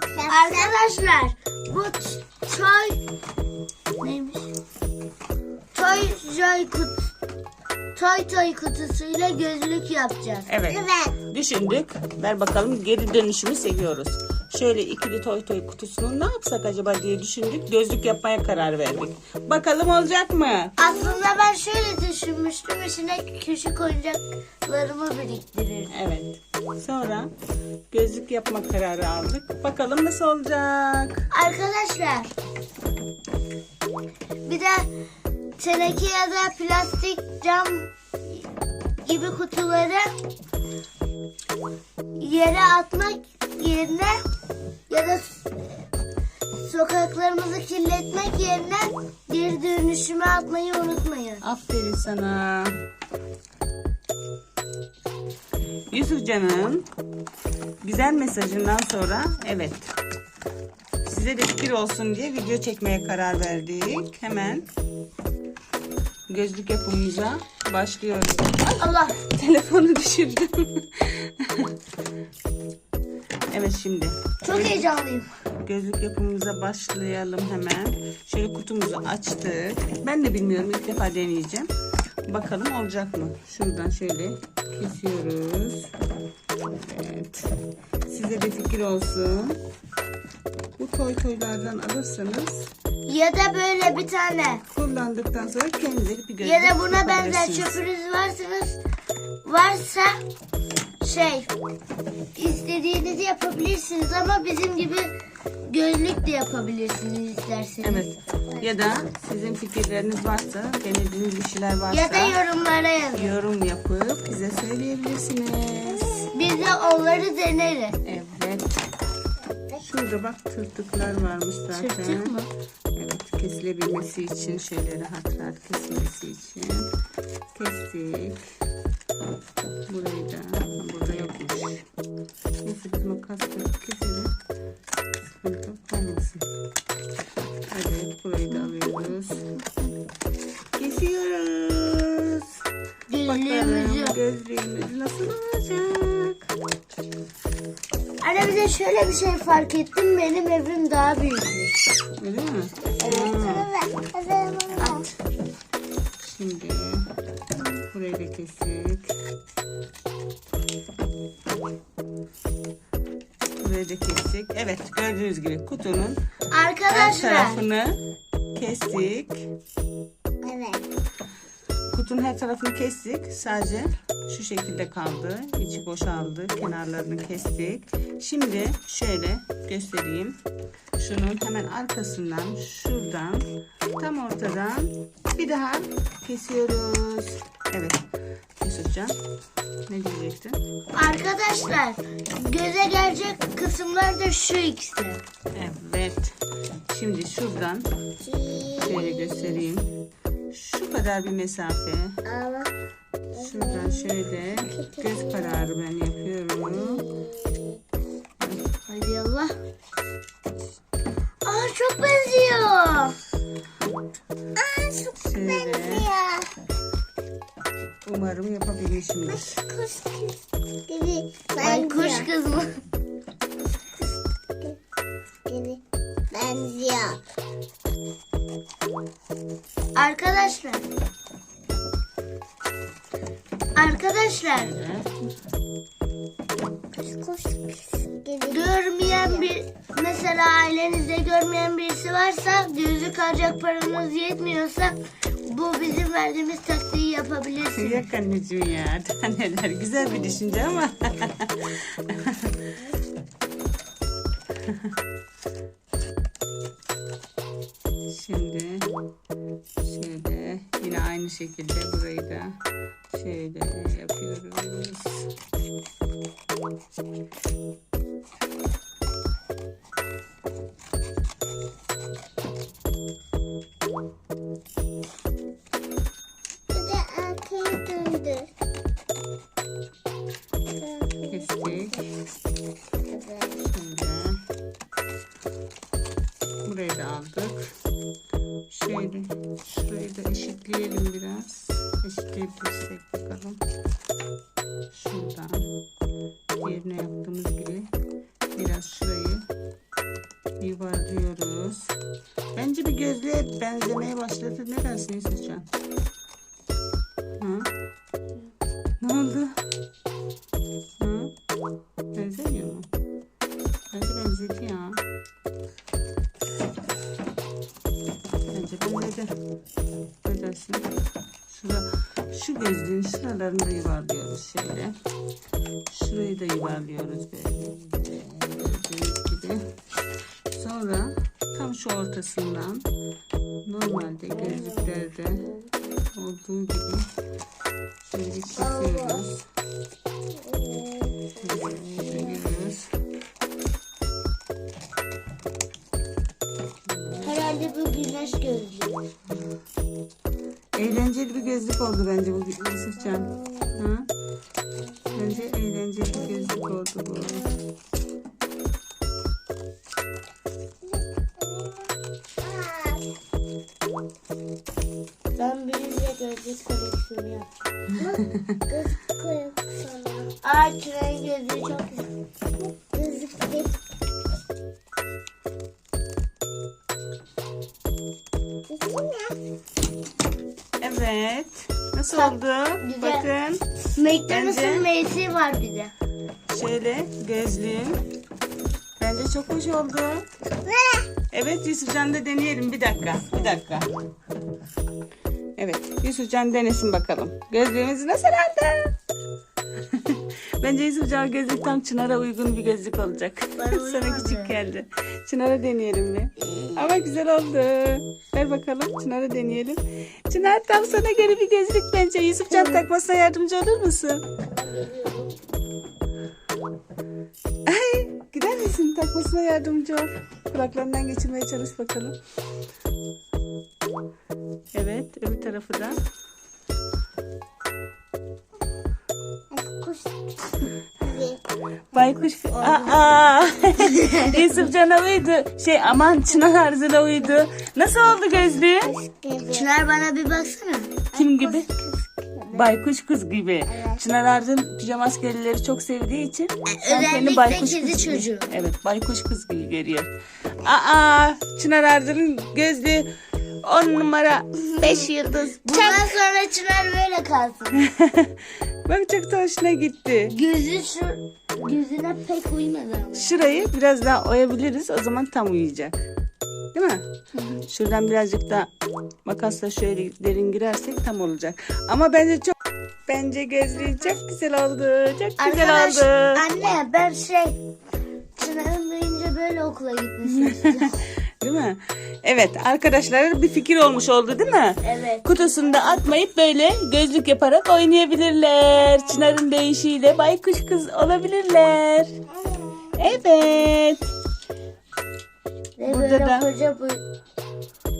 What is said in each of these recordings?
Arkadaşlar bu ç- toy neymiş? Toy joy kutu toy toy kutusuyla gözlük yapacağız. Evet. Düşündük. Ver bakalım geri dönüşümü seviyoruz. Şöyle ikili toy toy kutusunu ne yapsak acaba diye düşündük. Gözlük yapmaya karar verdik. Bakalım olacak mı? Aslında ben şöyle düşünmüştüm. içine küçük oyuncaklarımı biriktirirdim. Evet. Sonra gözlük yapma kararı aldık. Bakalım nasıl olacak? Arkadaşlar bir de teneke ya da plastik cam gibi kutuları yere atmak yerine ya da sokaklarımızı kirletmek yerine geri dönüşüme atmayı unutmayın. Aferin sana. Yusufcan'ın güzel mesajından sonra evet size de fikir olsun diye video çekmeye karar verdik. Hemen gözlük yapımımıza başlıyoruz. Allah telefonu düşürdüm. evet şimdi çok heyecanlıyım. gözlük yapımımıza başlayalım hemen. Şöyle kutumuzu açtık. Ben de bilmiyorum ilk defa deneyeceğim. Bakalım olacak mı? Şuradan şöyle kesiyoruz. Evet. Size de fikir olsun. Bu toy toylardan alırsanız Ya da böyle bir tane kullandıktan sonra kendinize bir gözlük ya da buna benzer çöpünüz varsanız varsa şey istediğinizi yapabilirsiniz ama bizim gibi gözlük de yapabilirsiniz isterseniz. Evet. Ya da sizin fikirleriniz varsa, denediğiniz bir şeyler varsa Ya da yorumlara yazın. yorum yapıp bize söyleyebilirsiniz. Biz de onları deneriz. Evet. Şurada bak tırtıklar varmış zaten. Tırtık mı? Evet kesilebilmesi için şöyle rahat rahat kesilmesi için kestik. Burayı da burada yokmuş. Neyse biz makasla keselim. Sıkıntı olmasın. Evet burayı da alıyoruz. Kesiyoruz. Bakalım gözlüğümüz nasıl olacak? Anne bir de şöyle bir şey fark ettim. Benim evim daha büyükmüş. Öyle mi? At. Şimdi burayı da kestik. Burayı da kestik. Evet gördüğünüz gibi kutunun her Arkadaşlar. tarafını kestik. Evet. Kutunun her tarafını kestik. Sadece şu şekilde kaldı. İçi boşaldı. Kenarlarını kestik. Şimdi şöyle göstereyim. Şunun hemen arkasından şuradan tam ortadan bir daha kesiyoruz. Evet. Yusufcan ne diyecektin? Arkadaşlar göze gelecek kısımlar da şu ikisi. Evet. Şimdi şuradan şöyle göstereyim. Şu kadar bir mesafe. Şuradan şöyle göz kararı ben yapıyorum. Hadi Allah. Aa çok benziyor. Aa çok Şöyle. Umarım yapabilmişimdir. Kuş kız gibi. Ben kuş kız mı? benziyor. Arkadaşlar. Arkadaşlar görmeyen bir mesela ailenizde görmeyen birisi varsa gözlük alacak paranız yetmiyorsa bu bizim verdiğimiz taktiği yapabilirsiniz. Yak anneciğim ya. Daha neler. Güzel bir düşünce ama. aynı şekilde burayı da şöyle yapıyoruz. Yuvarlıyoruz. Bence bir gözlüğe benzemeye başladı. Ne dersin Yusufcan? Hı? Ne oldu? Hı? Benzemiyor mu? Bence benzedi ya. Bence benzedi. Ne dersin? Şura, şu gözlüğün şuralarını da yuvarlıyoruz şöyle. Şurayı da yuvarlıyoruz böyle. Ortasından normalde gözlüklerde olduğu gibi şöyle kesiyoruz. Şöyle giriyoruz. Herhalde bu güneş gözlüğü. Eğlenceli bir gözlük oldu bence bu Yusufcan. Ha? Bence eğlenceli bir gözlük oldu bu. Ben büyüyünce gözlük koleksiyonu yapacağım. Koyup sana. Aa Çınar'ın gözlüğü çok güzel. Bir. Evet. Nasıl Bak, oldu? güzel. Bakın. McDonald's'ın meysi var bir de. Şöyle gözlüğüm. Bence çok hoş oldu. Evet Yusufcan da deneyelim. Bir dakika. Bir dakika. Evet Yusufcan denesin bakalım. Gözlüğümüz nasıl oldu? Bence Yusufcan gözlük tam Çınar'a uygun bir gözlük olacak. Sana küçük geldi. Çınar'a deneyelim bir. Ama güzel oldu. Ver bakalım Çınar'a deneyelim. Çınar tam sana göre bir gözlük bence. Yusufcan takmasına yardımcı olur musun? Ay, gider misin? Takmasına yardımcı ol. Kulaklarından geçirmeye çalış bakalım. Evet, öbür tarafı da. Kuş. Baykuş. Aa! Yusuf Can'a uydu. Şey aman Çınar Arzı'na uydu. Nasıl oldu gözlüğü? Gibi. Çınar bana bir baksana. Kim gibi? Baykuş kız gibi. Çınar Arz'ın pijama askerileri çok sevdiği için sen Özellikle baykuş kedi kız gibi- çocuğu. Evet baykuş kız gibi görüyor. Aa Çınar Arz'ın gözlüğü 10 numara 5 yıldız. Bundan sonra Çınar böyle kalsın. Bak çok da hoşuna gitti. Gözü şu gözüne pek uymadı ama. Şurayı biraz daha oyabiliriz. O zaman tam uyuyacak. Değil mi? Şuradan birazcık da makasla şöyle derin girersek tam olacak. Ama bence çok bence gözlüğü çok güzel oldu. Çok güzel Arkadaş, oldu. anne ben şey Çınar'ın büyüyünce böyle okula gitmesini istiyorum. Değil mi? Evet arkadaşlar bir fikir olmuş oldu değil mi? evet. Kutusunda atmayıp böyle gözlük yaparak oynayabilirler. Çınar'ın deyişiyle baykuş kız olabilirler. Evet. Ve Burada böyle da- koca bu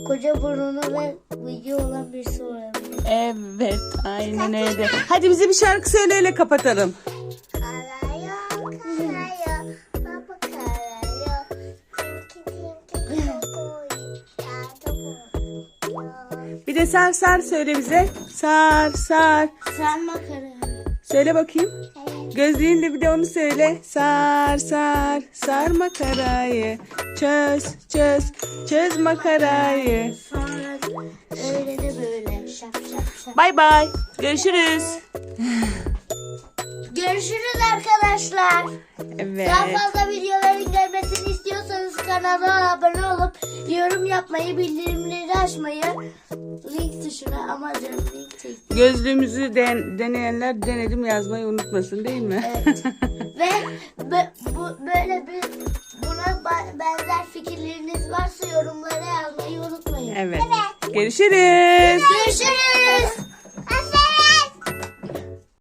koca burnu ve bıyığı olan birisi olabilir. Evet aynen öyle. Hadi bize bir şarkı söyleyle kapatalım. Bir de sar sar söyle bize. Sar sar. Sen makara. Söyle bakayım. Gözlüğünle bir de onu söyle. Sar sar sar makarayı. Çöz çöz çöz makarayı. Sonra öyle de böyle şap şap şap. Bay bay. Görüşürüz. Görüşürüz arkadaşlar. Evet. Daha fazla videoların gelmesini istiyorsanız kanala abone olup yorum yapmayı, bildirimleri açmayı, link tuşuna ama link çektim. Gözlüğümüzü den- deneyenler denedim yazmayı unutmasın değil mi? Evet. Ve bu, böyle bir buna benzer fikirleriniz varsa yorumlara yazmayı unutmayın. evet. Görüşürüz. Görüşürüz.